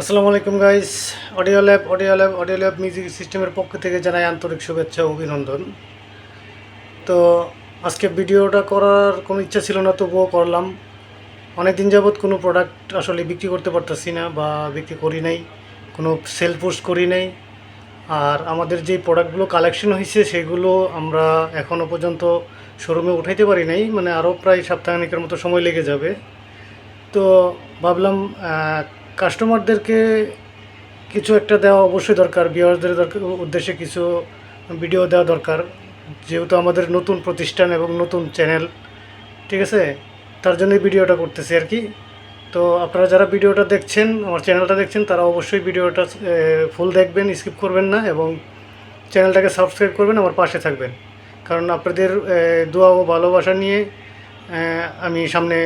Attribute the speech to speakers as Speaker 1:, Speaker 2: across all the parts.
Speaker 1: আসসালামু আলাইকুম guys audio lab audio lab audio lab music সিস্টেমের পক্ষ থেকে জানাই আন্তরিক শুভেচ্ছা অভিনন্দন। তো, আজকে ভিডিওটা করার কোনো ইচ্ছা ছিল না, তবুও করলাম। অনেক দিন যাবৎ কোনো প্রোডাক্ট আসলে বিক্রি করতে পারতেছি না বা বিক্রি করি নাই, কোনো সেল পোস্ট করি নাই। আর আমাদের যে প্রোডাক্টগুলো কালেকশন হয়েছে সেগুলো আমরা এখনও পর্যন্ত শোরুমে উঠাইতে পারি নাই মানে আরও প্রায় সপ্তাহানিকের মতো সময় লেগে যাবে। তো, ভাবলাম কাস্টমারদেরকে কিছু একটা দেওয়া অবশ্যই দরকার ভিউয়ার্সদের দরকার, উদ্দেশ্যে কিছু ভিডিও দেওয়া দরকার। যেহেতু আমাদের নতুন প্রতিষ্ঠান এবং নতুন চ্যানেল ঠিক আছে? তার জন্যই ভিডিওটা করতেছি আর কি। তো আপনারা যারা ভিডিওটা দেখছেন, আমার চ্যানেলটা দেখছেন, তারা অবশ্যই ভিডিওটা ফুল দেখবেন স্কিপ করবেন না এবং চ্যানেলটাকে সাবস্ক্রাইব করবেন, আমার পাশে থাকবেন। কারণ আপনাদের দোয়া ও ভালোবাসা নিয়ে আমি সামনে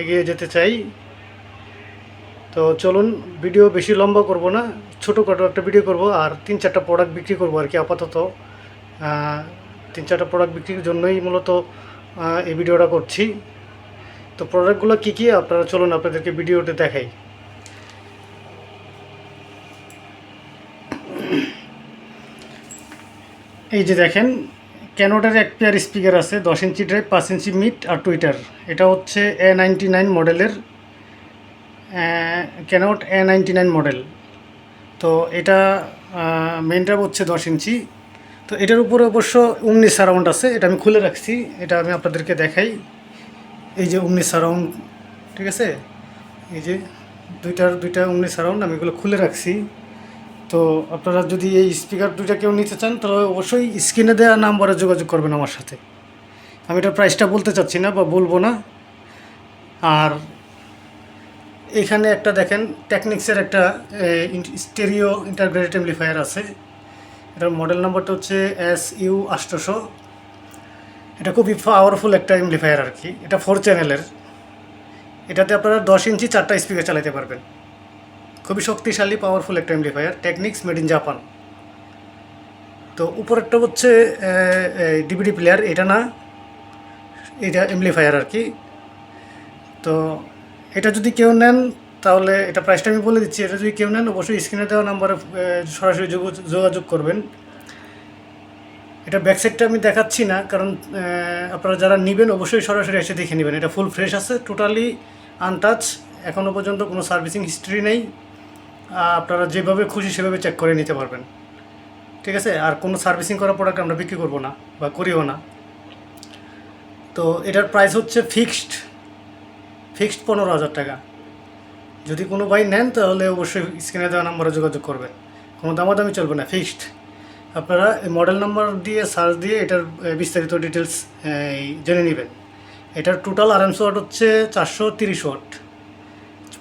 Speaker 1: এগিয়ে যেতে চাই। তো চলুন ভিডিও বেশি লম্বা করব না ছোটো ছোটোখাটো একটা ভিডিও করব, আর তিন চারটা প্রোডাক্ট বিক্রি করব আর কি আপাতত। তিন চারটা প্রোডাক্ট বিক্রির জন্যই মূলত এই ভিডিওটা করছি। তো প্রোডাক্টগুলো কী কী? আপনারা চলুন আপনাদেরকে ভিডিওতে দেখাই। এই যে দেখেন ক্যানোটার এক পেয়ার স্পিকার আছে, দশ ইঞ্চি ড্রাইভ পাঁচ ইঞ্চি মিট আর টুইটার এটা হচ্ছে এ নাইনটি নাইন মডেলের ক্যানোট এ নাইনটি নাইন মডেল তো এটা মেন ড্রাইভ হচ্ছে দশ ইঞ্চি। তো এটার উপরে অবশ্য উমনি সারাউন্ড আছে, এটা আমি খুলে রাখছি, এটা আমি আপনাদেরকে দেখাই। এই যে উমনি সারাউন্ড ঠিক আছে? এই যে দুইটার, দুইটা উমনি সারাউন্ড আমি এগুলো খুলে রাখছি। তো আপনারা যদি এই স্পিকার দুইটা কেউ নিতে চান, তাহলে অবশ্যই স্ক্রিনে দেওয়া নাম্বারে যোগাযোগ করবেন আমার সাথে। আমি এটার প্রাইসটা বলতে চাচ্ছি না বা বলব না। আর এখানে একটা দেখেন টেকনিক্সের একটা স্টেরিও ইন্টারগ্রেটেড এমপ্লিফায়ার আছে। এটার মডেল নাম্বারটা হচ্ছে এস ইউ আষ্টশো এটা খুবই পাওয়ারফুল একটা এমপ্লিফায়ার আর কি এটা ফোর চ্যানেলের এটাতে আপনারা দশ ইঞ্চি চারটা স্পিকার চালাতে পারবেন। খুবই শক্তিশালী পাওয়ারফুল একটা amplifier Technics made in Japan তো উপরেরটা হচ্ছে ডিভিডি প্লেয়ার এটা না, এটা এমপ্লিফায়ার আর কি তো এটা যদি কেউ নেন, তাহলে এটা প্রাইসটা আমি বলে দিচ্ছি। এটা যদি কেউ নেন, অবশ্যই স্ক্রিনে দেওয়া নাম্বারে সরাসরি যোগ- যোগাযোগ করবেন। এটা ব্যাক সাইডটা আমি দেখাচ্ছি না, কারণ আপনারা যারা নেবেন, অবশ্যই সরাসরি এসে দেখে নেবেন। এটা ফুল ফ্রেশ আছে টোটালি আনটাচ এখনও পর্যন্ত কোনো সার্ভিসিং হিস্ট্রি নেই। আপনারা যেভাবে খুশি সেভাবে চেক করে নিতে পারবেন। ঠিক আছে? আর কোনো সার্ভিসিং করা প্রোডাক্ট আমরা বিক্রি করব না বা করিও না। তো এটার প্রাইস হচ্ছে ফিক্সড ফিক্সড পনেরো হাজার টাকা। যদি কোনো ভাই নেন, তাহলে অবশ্যই স্ক্রিনে দেওয়া নাম্বারে যোগাযোগ করবেন। কোনো দামাদামি চলবে না, ফিক্সড। আপনারা মডেল নাম্বার দিয়ে সার্চ দিয়ে এটার বিস্তারিত ডিটেলস জেনে নেবেন। এটার টোটাল আরএমসি ওয়াট হচ্ছে চারশো তিরিশ ওয়াট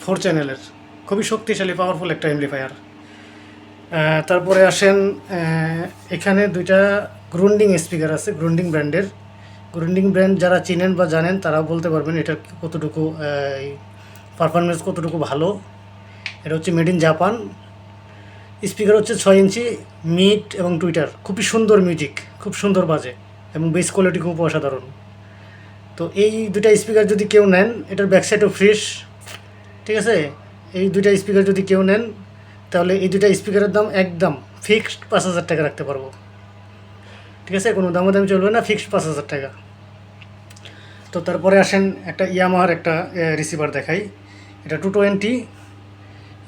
Speaker 1: ফোর চ্যানেলের খুবই শক্তিশালী পাওয়ারফুল একটা এমপ্লিফায়ার তারপরে আসেন এখানে দুইটা গ্রুন্ডিং স্পিকার আছে গ্রুন্ডিং ব্র্যান্ডের গ্রুন্ডিং ব্র্যান্ড যারা চিনেন বা জানেন তারা বলতে পারবেন এটার কতটুকু পারফরমেন্স কতটুকু ভালো। এটা হচ্ছে মেড ইন জাপান স্পিকার হচ্ছে ছয় ইঞ্চি মিট এবং টুইটার খুবই সুন্দর মিউজিক খুব সুন্দর বাজে এবং বেস কোয়ালিটি খুব অসাধারণ। তো এই দুইটা স্পিকার যদি কেউ নেন, এটার ব্যাক সাইডও ফ্রেশ ঠিক আছে? এই দুইটা স্পিকার যদি কেউ নেন, তাহলে এই দুইটা স্পিকারের দাম একদম ফিক্সড পাঁচ হাজার টাকা রাখতে পারব। ঠিক আছে? কোনো দামাদামি চলবে না ফিক্সড পাঁচ হাজার টাকা। তো তারপরে আসেন একটা ইয়ামাহার একটা রিসিভার দেখাই। এটা টু টোয়েন্টি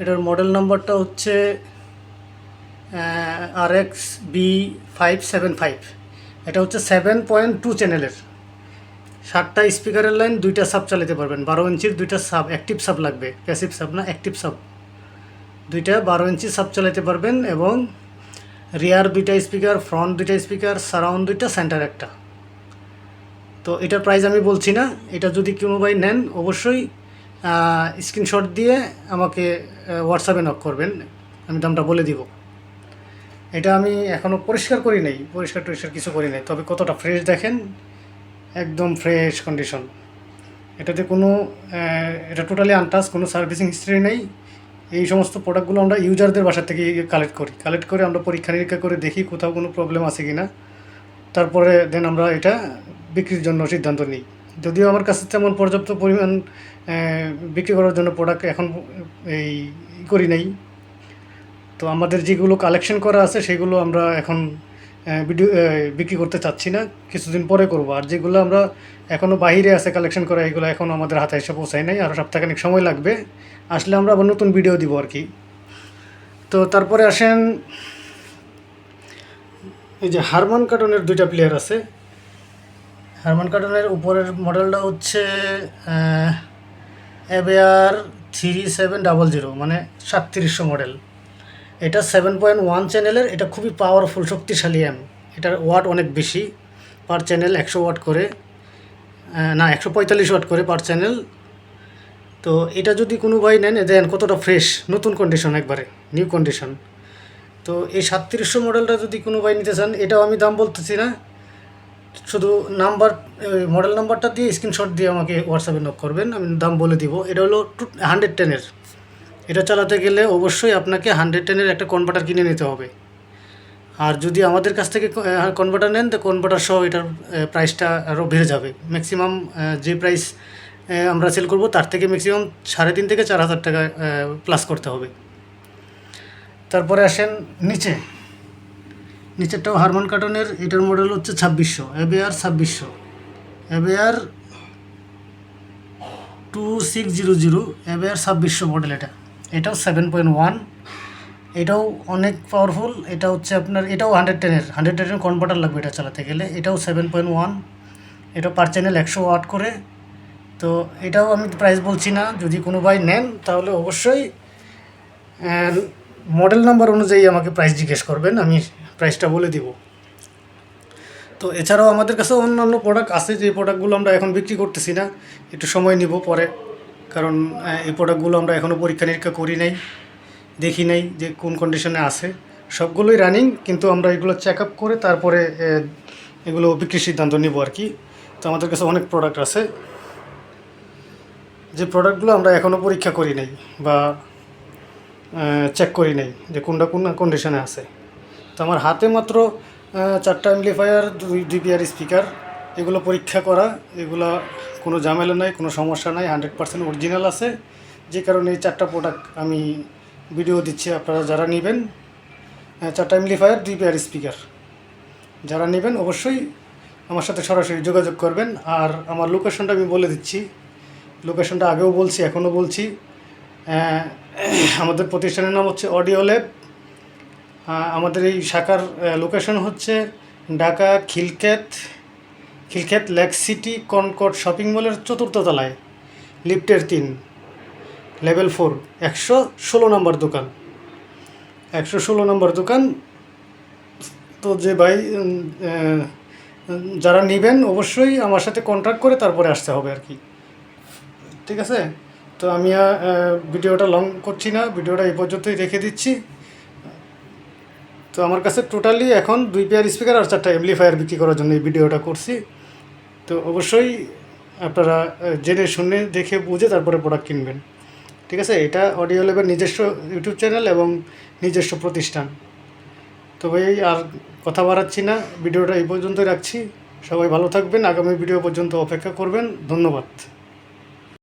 Speaker 1: এটার মডেল নাম্বারটা হচ্ছে R X B five seven five এটা হচ্ছে সেভেন পয়েন্ট টু চ্যানেলের সাতটা স্পিকারের লাইন দুইটা সাব চালাতে পারবেন। বারো ইঞ্চির দুইটা সাব অ্যাক্টিভ সাব লাগবে। প্যাসিভ সাব না অ্যাক্টিভ সাব দুইটা বারো ইঞ্চি সাব চালাতে পারবেন এবং রিয়ার দুইটা স্পিকার ফ্রন্ট দুইটা স্পিকার সারাউন্ড দুইটা সেন্টার একটা। তো এটার প্রাইস আমি বলছি না। এটা যদি কোনো ভাই নেন, অবশ্যই স্ক্রিনশট দিয়ে আমাকে হোয়াটসঅ্যাপে নক করবেন। আমি দামটা বলে দিব। এটা আমি এখনও পরিষ্কার করি নাই। পরিষ্কার টরিষ্কার কিছু করি নাই। তবে কতটা ফ্রেশ দেখেন, একদম ফ্রেশ কন্ডিশন এটাতে কোনো এটা টোটালি আনটাচ কোনো সার্ভিসিং হিস্ট্রি নেই। এই সমস্ত প্রোডাক্টগুলো আমরা ইউজারদের বাসা থেকে কালেক্ট করি। কালেক্ট করে আমরা পরীক্ষা নিরীক্ষা করে দেখি কোথাও কোনো প্রবলেম আছে কি না তারপরে দেন আমরা এটা বিক্রির জন্য সিদ্ধান্ত নিই। যদিও আমার কাছে তেমন পর্যাপ্ত পরিমাণ বিক্রি করার জন্য প্রোডাক্ট এখন এই করি নাই। তো আমাদের যেগুলো কালেকশন করা আছে, সেগুলো আমরা এখন ভিডিও বিক্রি করতে চাচ্ছি না। কিছুদিন পরে করব। আর যেগুলো আমরা এখনও বাইরে আছে কালেকশন করা, এগুলো এখনও আমাদের হাতে এসে পৌঁছায় নাই। আর সপ্তাহখানিক সময় লাগবে। আসলে আমরা আবার নতুন ভিডিও দিব আর কি। তো তারপরে আসেন, এই যে হারমান কার্টনের দুইটা প্লেয়ার আছে। হারমান কার্টনের উপরের মডেলটা হচ্ছে ABR three seven double zero মানে সাতত্রিশশো মডেল। এটা সেভেন পয়েন্ট ওয়ান চ্যানেলের এটা খুবই পাওয়ারফুল শক্তিশালী অ্যাম এটার ওয়াট অনেক বেশি পার চ্যানেল একশো ওয়াট করে। না, একশো পঁয়তাল্লিশ ওয়াট করে পার চ্যানেল তো এটা যদি কোনো ভাই নেন দেন কতটা ফ্রেশ নতুন কন্ডিশন একবারে নিউ কন্ডিশন তো এই সাতত্রিশশো মডেলটা যদি কোনো ভাই নিতে চান, এটাও আমি দাম বলতেছি না। শুধু নাম্বার মডেল নাম্বারটা দিয়ে স্ক্রিনশট দিয়ে আমাকে হোয়াটসঅ্যাপে নক করবেন, আমি দাম বলে দিব। এটা হলো টু হান্ড্রেড টেনের এটা চালাতে গেলে অবশ্যই আপনাকে হান্ড্রেড টেনের একটা কনভার্টার কিনে নিতে হবে। আর যদি আমাদের কাছ থেকে কনভার্টার নেন, তো কনভার্টার সহ এটার প্রাইসটা আরও বেড়ে যাবে। ম্যাক্সিমাম যে প্রাইস আমরা সেল করব, তার থেকে ম্যাক্সিমাম সাড়ে তিন থেকে চার হাজার টাকা প্লাস করতে হবে। তারপরে আসেন নিচে। নিচেরটাও হারমোন কার্টনের, এটার মডেল হচ্ছে ছাব্বিশশো, এবিআর ছাব্বিশশো। ABR two six zero zero ABR ছাব্বিশশো মডেল এটা। এটাও সেভেন পয়েন্ট ওয়ান এটাও অনেক পাওয়ারফুল এটা হচ্ছে আপনার, এটাও হান্ড্রেড টেনের হান্ড্রেড টেনের কনভার্টার লাগবে এটা চালাতে গেলে। এটাও সেভেন পয়েন্ট ওয়ান এটা পার চ্যানেল একশো ওয়াট করে। তো এটাও আমি প্রাইস বলছি না, যদি কোনো ভাই নেন, তাহলে অবশ্যই মডেল নাম্বার অনুযায়ী আমাকে প্রাইস জিজ্ঞেস করবেন, আমি প্রাইসটা বলে দিব। তো এছাড়াও আমাদের কাছে অন্যান্য প্রোডাক্ট আছে, যে প্রোডাক্টগুলো আমরা এখন বিক্রি করতেছি না। একটু সময় নিব পরে, কারণ এই প্রোডাক্টগুলো আমরা এখনও পরীক্ষা নিরীক্ষা করি নাই, দেখি নাই যে কোন কন্ডিশনে আছে। সবগুলোই রানিং কিন্তু আমরা এগুলো চেক আপ করে তারপরে এগুলো বিক্রির সিদ্ধান্ত নিব আর কি। তো আমাদের কাছে অনেক প্রোডাক্ট আছে। যে প্রোডাক্টগুলো আমরা এখনও পরীক্ষা করি নাই বা চেক করি নাই যে কোনটা কোন কন্ডিশনে আছে। তো আমার হাতে মাত্র চারটা এমপ্লিফায়ার দুই পেয়ার স্পিকার এগুলো পরীক্ষা করা, এগুলো কোনো ঝামেলা নাই, কোনো সমস্যা নাই হান্ড্রেড পার্সেন্ট অরিজিনাল আছে। যে কারণে এই চারটা প্রোডাক্ট আমি ভিডিও দিচ্ছি আপনারা যারা নেবেন চারটা এমপ্লিফায়ার দুই পেয়ার স্পিকার যারা নেবেন অবশ্যই আমার সাথে সরাসরি যোগাযোগ করবেন। আর আমার লোকেশনটা আমি বলে দিচ্ছি। লোকেশনটা আগেও বলছি, এখনও বলছি। আমাদের প্রতিষ্ঠানের নাম হচ্ছে অডিও ল্যাব আমাদের এই শাখার লোকেশন হচ্ছে Dhaka Khilkhet Khilkhet lake city concord shopping মলের চতুর্থ তলায়, লিফটের তিন, লেভেল ফোর, একশো ষোলো নম্বর দোকান। একশো ষোলো নম্বর দোকান, তো যে ভাই যারা নেবেন অবশ্যই আমার সাথে কন্ট্যাক্ট করে তারপরে আসতে হবে আর কি। ঠিক আছে? তো আমি ভিডিওটা লং করছি না, ভিডিওটা এই পর্যন্তই রেখে দিচ্ছি। তো আমার কাছে টোটালি এখন দুই পেয়ার স্পিকার আর চারটা এমপ্লিফায়ার বিক্রি করার জন্য এই ভিডিওটা করছি। তো অবশ্যই আপনারা জেনে শুনে দেখে বুঝে তারপরে প্রোডাক্ট কিনবেন। ঠিক আছে? এটা অডিও লেবের নিজস্ব ইউটিউব চ্যানেল এবং নিজস্ব প্রতিষ্ঠান। তো ভাই, আর কথা বাড়াচ্ছি না। ভিডিওটা এই পর্যন্তই রাখছি। সবাই ভালো থাকবেন। আগামী ভিডিও পর্যন্ত অপেক্ষা করবেন। ধন্যবাদ।